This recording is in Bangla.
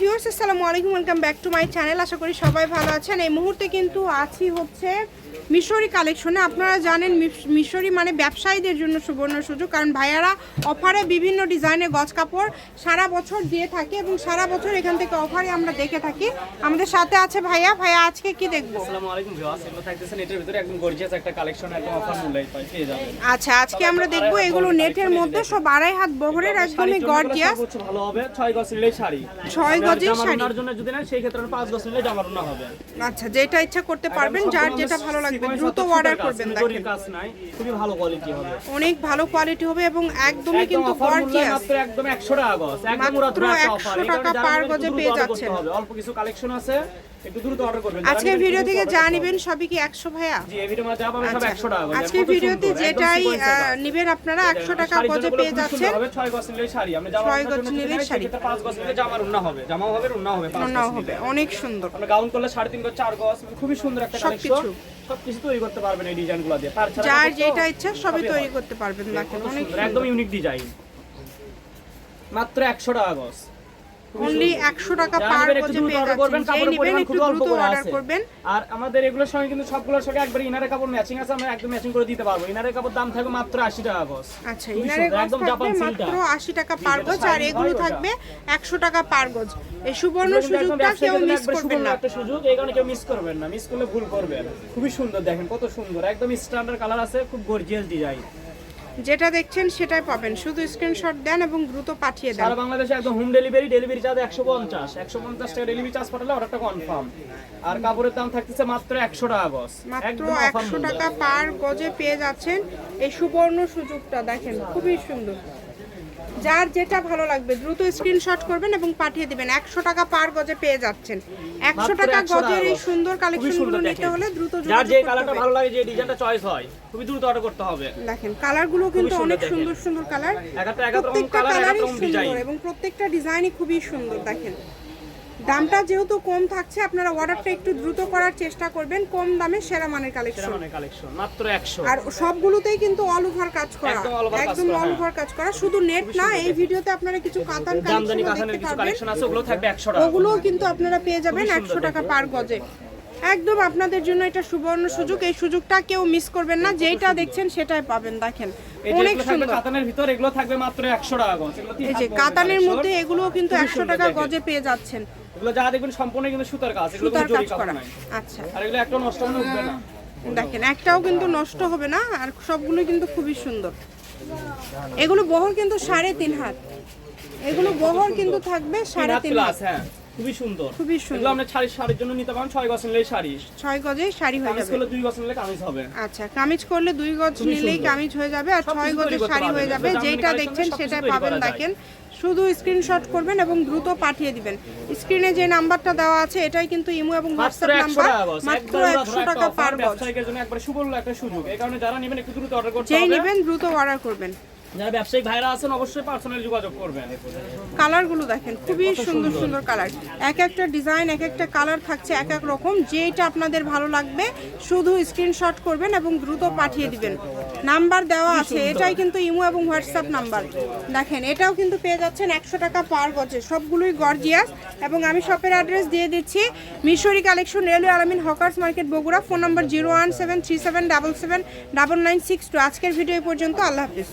ভিউয়ার্স আসসালামু আলাইকুম welcome back to my channel আশা করি সবাই ভালো আছেন। এই মুহূর্তে কিন্তু আছি হচ্ছে মিশরি কালেকশনে আপনারা জানেন মিশ- মিশরি মানে ব্যবসায়ীদের জন্য সুবর্ণ সুযোগ। কারণ ভাইয়ারা অফারে বিভিন্ন ডিজাইনের গজ কাপড় সারা বছর দিয়ে থাকে এবং সারা বছর এখান থেকে অফারে আমরা দেখে থাকি। আমাদের সাথে আছে ভাইয়া। ভাইয়া আজকে কি দেখব? আসসালামু আলাইকুম ভিউয়ার্স এগুলো থাকতেছে নেটের ভিতরে। একদম গর্জিয়াস একটা কালেকশন একদম অফার মূল্যে পেয়ে যাবেন। আচ্ছা আজকে আমরা দেখব এগুলো নেটের মধ্যে সব আড়াই হাত বহরের একদমই গর্জিয়াস সর্বোচ্চ ভালো হবে। 6 গজ শাড়ি। ছয় গজের শাড়ি। ওড়নার জন্য যদি না সেই ক্ষেত্রে 5 গজ নিলে জামা ওড়না হবে। আচ্ছা যেটা ইচ্ছা করতে পারবেন যার যেটা ভালো লাগবে দ্রুত অর্ডার করবেন দেখেন। কাজ নাই খুবই ভালো কোয়ালিটি হবে। অনেক ভালো কোয়ালিটি হবে এবং একদমই কিন্তু গর্জিয়াস মাত্র একদম 100 টাকা গজ একদম মাত্র পুরো ধরে একটা 100 টাকা পার গজে পেয়ে যাচ্ছেন। অল্প কিছু কালেকশন আছে। ভিডিও থেকে যা নিবেন সবই কি একশো ভাইয়া? জি এই ভিডিও মধ্যে আপনারা সব আচ্ছা 100 টাকা গজ আজকের ভিডিওতে যেটাই নিবেন আপনারা একশো টাকা গজে পেয়ে যাচ্ছেন। ছয় গজ শাড়ি। শাড়ি। পাঁচ নিলে জামার উন্না হবে জামাও হবে উন্না হবে পাঁচ হবে অনেক সুন্দর। গাউন করলে সাড়ে তিন গজ চার গজ খুবই সুন্দর একটা সবকিছু। কালেকশন সবকিছু তৈরি করতে পারবেন এই ডিজাইনগুলো দিয়ে। যার যেটা ইচ্ছা সবই সবই তৈরি করতে পারবেন দেখেন অনেক একদম ইউনিক ডিজাইন মাত্র একশো টাকা গজ। অনলি সুন্দর। একশো টাকা পার গজে পেয়ে করবেন, যাচ্ছেন। যেই কাপড়ের পরিমাণ একটু অল্প দ্রুত করে অর্ডার আছে। করবেন। আর আমাদের এগুলোর সঙ্গে কিন্তু সবগুলোর সঙ্গে একবার ইনারের কাপড় ম্যাচিং আছে আমরা একদম ম্যাচিং করে দিতে পারব। ইনারের কাপড় দাম থাকবে মাত্র আশি টাকা গজ। আচ্ছা খুবই ইনারে সুন্দর, একদম জাপান সিল্কটা। মাত্র আশি টাকা পার গজ আর এগুলো থাকবে একশো টাকা পার গজ। এই সুবর্ণ সুযোগটা কেউ মিস করবেন না। একটা সুযোগ এই কারণে কেউ মিস করবেন না। মিস করলে ভুল করবেন। খুবই সুন্দর দেখেন কত সুন্দর একদম স্ট্যান্ডার্ড কালার আছে খুব গর্জিয়াস ডিজাইন যেটা দেখছেন সেটাই পাবেন। শুধু স্ক্রিনশট দেন এবং দ্রুত পাঠিয়ে দেন। সারা বাংলাদেশে একদম হোম ডেলিভারি ডেলিভারি চার্জ একশো পঞ্চাশ। একশো পঞ্চাশ টাকা ডেলিভারি চার্জ পাঠালে অর্ডারটা কনফার্ম আর কাপড়ের দাম থাকতেছে মাত্র একশো টাকা গজ মাত্র একদম offer একশো মূল্য। টাকা পার গজে পেয়ে যাচ্ছেন এই সুবর্ণ সুযোগটা। দেখেন খুবই সুন্দর। যার যেটা ভালো লাগবে দ্রুত স্ক্রিনশট করবেন এবং পাঠিয়ে দিবেন। একশো টাকা পার গজে পেয়ে যাচ্ছেন। একশো টাকা 100 গজের এই সুন্দর কালেকশনগুলো নিতে হলে দ্রুত যার যে কালারটা ভালো লাগে যে ডিজাইনটা চয়েস হয় খুবই দ্রুত অর্ডার করতে হবে। দেখেন কালারগুলো কিন্তু অনেক সুন্দর সুন্দর কালার একটা একটা এক এক রকম প্রত্যেকটা কালার এক এক কালারই রকম ডিজাইন সুন্দর এবং প্রত্যেকটা ডিজাইনই খুবই সুন্দর দেখেন। দামটা যেহেতু কম থাকছে আপনারা অর্ডারটা একটু দ্রুত করার চেষ্টা করবেন। কম দামে সেরা মানের কালেকশন কালেকশন মাত্র একশো। আর সবগুলোতেই কিন্তু অল ওভার কাজ করা। একদম অল হ্যাঁ। ওভার কাজ করা। শুধু নেট না এই ভিডিওতে আপনারা কিছু কাতান কালেকশন দেখতে পারবেন। ওগুলো ওগুলোও কিন্তু আপনারা পেয়ে যাবেন খুবই সুন্দর একশো টাকা পার গজে। একদম আপনাদের জন্য এটা সুবর্ণ সুযোগ। এই সুযোগটা কেউ মিস করবেন না। যেটা দেখছেন সেটাই পাবেন। দেখেন অনেক সুন্দর। কাতানের ভিতর এগুলো থাকবে মাত্র একশো টাকা গজ। এই যে কাতানের মধ্যে এগুলোও কিন্তু খুবই একশো সুন্দর টাকা গজে পেয়ে যাচ্ছেন। এগুলো যা দেখবেন সম্পূর্ণ কিন্তু সুতার কাজ এগুলো জরি কাপড় করা আচ্ছা। আর এগুলো একটা নষ্ট উঠবে না। দেখেন একটাও কিন্তু নষ্ট হবে না আর সবগুলো কিন্তু খুবই সুন্দর। এগুলো বহর কিন্তু সাড়ে তিন হাত। এগুলো বহর কিন্তু থাকবে সাড়ে তিন হাত। হ্যাঁ। খুবই সুন্দর। খুবই সুন্দর। আপনি শাড়ি শাড়ির জন্য নিতে পারেন ছয় গজ শাড়ি। ছয় গজে শাড়ি হয়ে যাবে। করলে দুই গজ নিলে কামিজ হবে। আচ্ছা কামিজ করলে দুই গজ নিলেই কামিজ হয়ে যাবে আর ছয় গজে শাড়ি হয়ে যাবে। যেটা দেখছেন সেটাই পাবেন দেখেন। শুধু স্ক্রিনশট করবেন এবং দ্রুত পাঠিয়ে দিবেন। স্ক্রিনে যে নাম্বারটা দেওয়া আছে এটাই কিন্তু ইমো এবং হোয়াটসঅ্যাপ নাম্বার। মাত্র একদম একশো টাকা পার গজ একবার একটা সুযোগ। এই কারণে যারা নেবেন একটু দ্রুত অর্ডার করতে যেই নেবেন দ্রুত অর্ডার করবেন। যারা ব্যবসায়িক ভাইরা আছেন, অবশ্যই পার্সোনাল যোগাযোগ করবেন। কালারগুলো দেখেন, খুবই সুন্দর সুন্দর কালার। এক একটা ডিজাইন, এক একটা কালার থাকছে এক এক রকম। যেটা আপনাদের ভালো লাগবে, শুধু স্ক্রিনশট করবেন এবং দ্রুত পাঠিয়ে দিবেন। নাম্বার দেওয়া আছে, এটাই কিন্তু ইমো এবং হোয়াটসঅ্যাপ নাম্বার। দেখেন, এটাও কিন্তু পেয়ে যাচ্ছেন একশো টাকা পার গজে। সবগুলোই গর্জিয়াস এবং আমি শপের অ্যাড্রেস দিয়ে দিচ্ছি। Mishri collection railway Alamin hawkers market Bogura. Phone number zero one seven three seven double seven double nine six two আজকের ভিডিও পর্যন্ত, আল্লাহ হাফিজ।